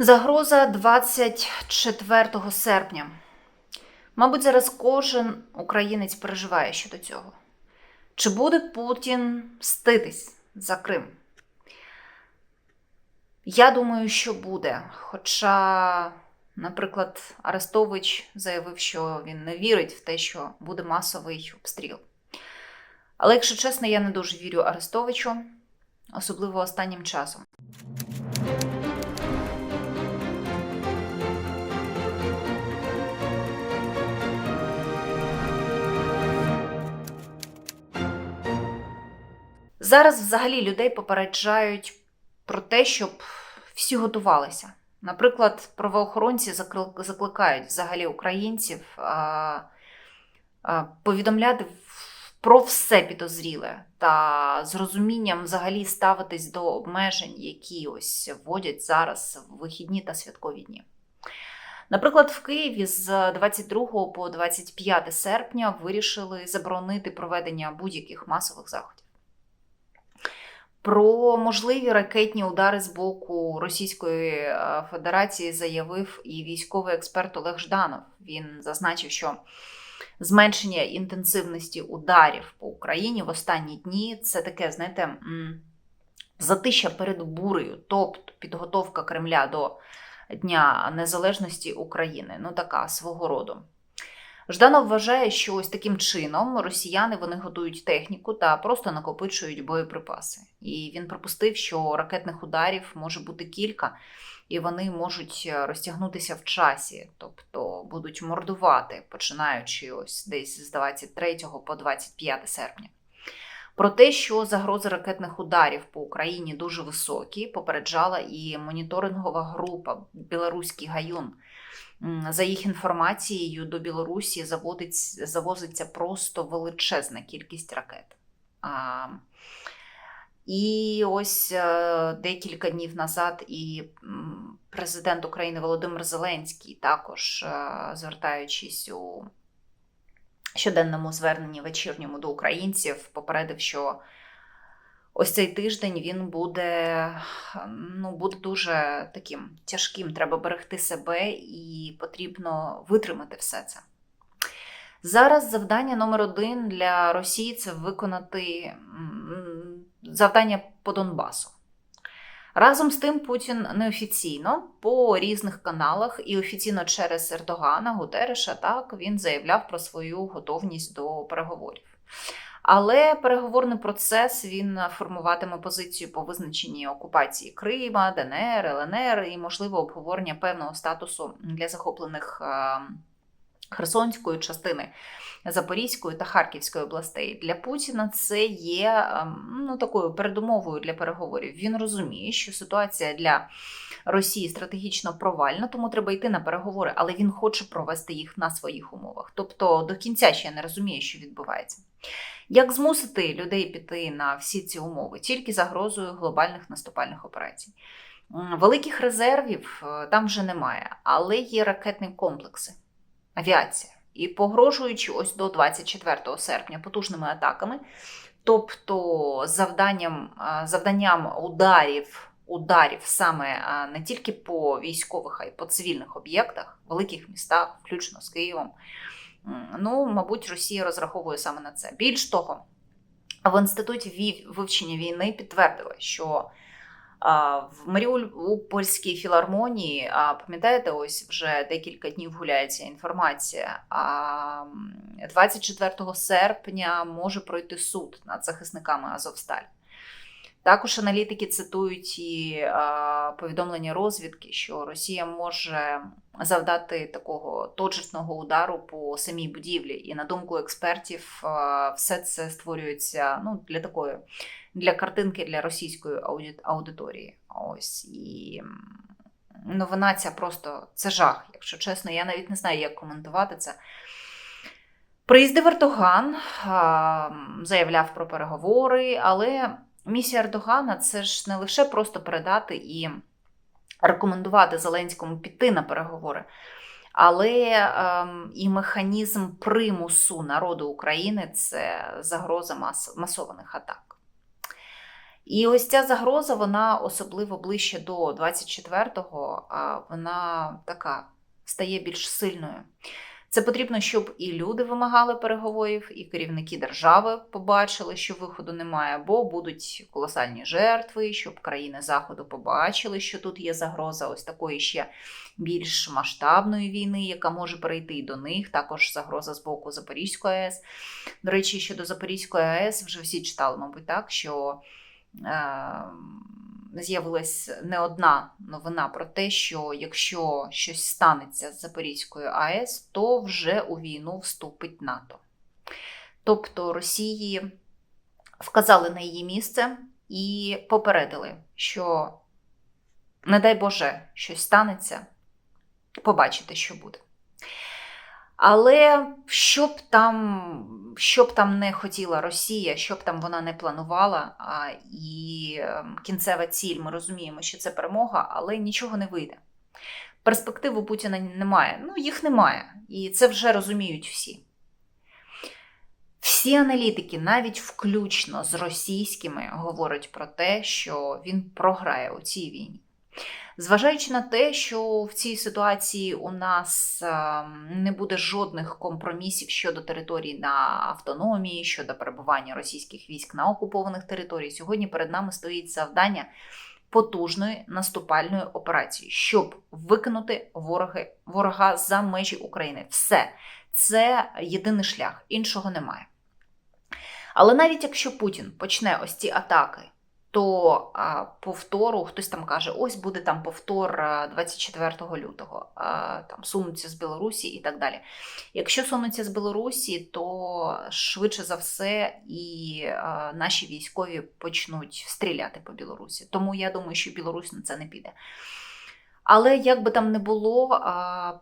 Загроза 24 серпня. Мабуть, зараз кожен українець переживає щодо цього. Чи буде Путін мститись за Крим? Я думаю, що буде. Хоча, наприклад, Арестович заявив, що він не вірить в те, що буде масовий обстріл. Але, якщо чесно, я не дуже вірю Арестовичу, особливо останнім часом. Зараз взагалі людей попереджають про те, щоб всі готувалися. Наприклад, правоохоронці закликають взагалі українців а, а, повідомляти про все підозріле та з розумінням взагалі ставитись до обмежень, які ось вводять зараз в вихідні та святкові дні. Наприклад, в Києві з 22 по 25 серпня вирішили заборонити проведення будь-яких масових заходів. Про можливі ракетні удари з боку Російської е, Федерації заявив і військовий експерт Олег Жданов. Він зазначив, що зменшення інтенсивності ударів по Україні в останні дні це таке, знаєте, затища перед бурею, тобто підготовка Кремля до Дня Незалежності України. Ну, така свого роду. Жданов вважає, що ось таким чином росіяни вони готують техніку та просто накопичують боєприпаси. І він припустив, що ракетних ударів може бути кілька, і вони можуть розтягнутися в часі, тобто будуть мордувати, починаючи ось десь з 23 по 25 серпня. Про те, що загрози ракетних ударів по Україні дуже високі, попереджала і моніторингова група Білоруський гаюн. За їх інформацією, до Білорусі завозиться просто величезна кількість ракет. А, і ось е, декілька днів назад і президент України Володимир Зеленський, також е, звертаючись у щоденному зверненні вечірньому до українців, попередив, що ось цей тиждень він буде, ну, буде дуже таким тяжким. Треба берегти себе і потрібно витримати все це. Зараз завдання номер один для Росії це виконати завдання по Донбасу. Разом з тим, Путін неофіційно по різних каналах і офіційно через Ердогана, Гутереша, так він заявляв про свою готовність до переговорів. Але переговорний процес він формуватиме позицію по визначенні окупації Крима, ДНР, ЛНР і можливо обговорення певного статусу для захоплених е, Херсонської частини Запорізької та Харківської областей. Для Путіна це є ем, ну, такою передумовою для переговорів. Він розуміє, що ситуація для Росії стратегічно провальна, тому треба йти на переговори, але він хоче провести їх на своїх умовах. Тобто до кінця ще не розуміє, що відбувається. Як змусити людей піти на всі ці умови? Тільки загрозою глобальних наступальних операцій. Великих резервів е, там вже немає, але є ракетні комплекси, авіація. І погрожуючи ось до 24 серпня потужними атаками, тобто завданням, е, завданням ударів, ударів саме е, не тільки по військових, а й по цивільних об'єктах, великих містах, включно з Києвом. Ну, мабуть, Росія розраховує саме на це. Більш того, в інституті вивчення війни підтвердили, що в Маріупольській філармонії, пам'ятаєте, ось вже декілька днів гуляється інформація. А 24 серпня може пройти суд над захисниками Азовсталь. Також аналітики цитують і повідомлення розвідки, що Росія може завдати такого точечного удару по самій будівлі. І на думку експертів, все це створюється ну, для такої для картинки для російської аудиторії. Ось і новина ця просто це жах. Якщо чесно, я навіть не знаю, як коментувати це. Приїздив Ердоган, а, заявляв про переговори, але місія Ердогана це ж не лише просто передати і рекомендувати Зеленському піти на переговори, але ем, і механізм примусу народу України це загроза мас- масованих атак. І ось ця загроза, вона особливо ближче до 24-го, вона така стає більш сильною. Це потрібно, щоб і люди вимагали переговорів, і керівники держави побачили, що виходу немає, бо будуть колосальні жертви, щоб країни Заходу побачили, що тут є загроза ось такої ще більш масштабної війни, яка може перейти і до них. Також загроза з боку Запорізької АЕС. До речі, щодо Запорізької АЕС вже всі читали, мабуть, так, що е, з'явилась не одна новина про те, що якщо щось станеться з Запорізькою АЕС, то вже у війну вступить НАТО. Тобто Росії вказали на її місце і попередили, що, не дай Боже, щось станеться, побачите, що буде. Але що б там, що б там не хотіла Росія, що б там вона не планувала, а, і ем, кінцева ціль, ми розуміємо, що це перемога, але нічого не вийде. Перспектив у Путіна немає. Ну, їх немає. І це вже розуміють всі. Всі аналітики, навіть включно з російськими, говорять про те, що він програє у цій війні. Зважаючи на те, що в цій ситуації у нас е, не буде жодних компромісів щодо територій на автономії, щодо перебування російських військ на окупованих територіях, сьогодні перед нами стоїть завдання потужної наступальної операції, щоб викинути вороги, ворога за межі України. Все це єдиний шлях, іншого немає. Але навіть якщо Путін почне ось ці атаки то а, повтору хтось там каже: ось буде там повтор 24 лютого, а, там сунуться з Білорусі і так далі. Якщо сунуться з Білорусі, то швидше за все і а, наші військові почнуть стріляти по Білорусі. Тому я думаю, що Білорусь на це не піде. Але як би там не було,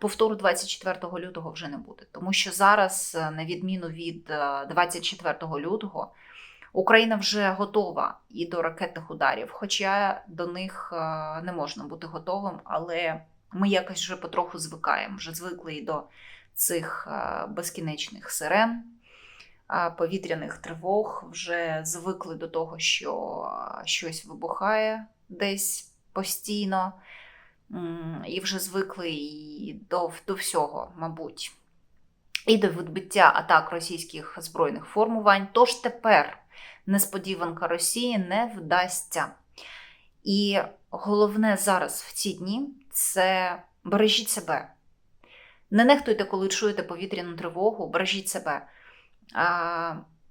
повтору 24 лютого вже не буде. Тому що зараз, на відміну від а, 24 лютого, Україна вже готова і до ракетних ударів, хоча до них е, не можна бути готовим, але ми якось вже потроху звикаємо, вже звикли і до цих е, безкінечних сирен, е, повітряних тривог, вже звикли до того, що щось вибухає десь постійно, і вже звикли і до, до всього, мабуть. І до відбиття атак російських збройних формувань. Тож тепер несподіванка Росії не вдасться. І головне зараз в ці дні це бережіть себе. Не нехтуйте, коли чуєте повітряну тривогу, бережіть себе.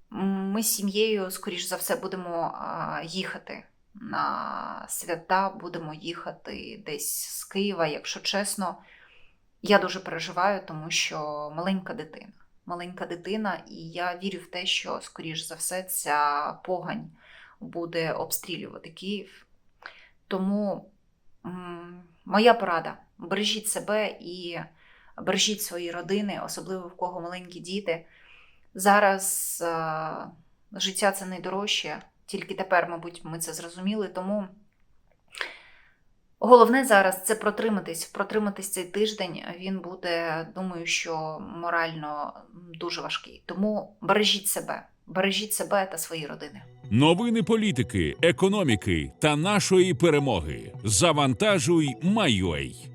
Ми з сім'єю, скоріш за все, будемо їхати на свята, будемо їхати десь з Києва, якщо чесно. Я дуже переживаю, тому що маленька дитина маленька дитина, і я вірю в те, що, скоріш за все, ця погань буде обстрілювати Київ. Тому моя порада: бережіть себе і бережіть свої родини, особливо в кого маленькі діти. Зараз е життя це найдорожче, тільки тепер, мабуть, ми це зрозуміли. Тому. Головне зараз це протриматись, протриматись цей тиждень. Він буде, думаю, що морально дуже важкий. Тому бережіть себе, бережіть себе та свої родини. Новини політики, економіки та нашої перемоги. Завантажуй, Майой.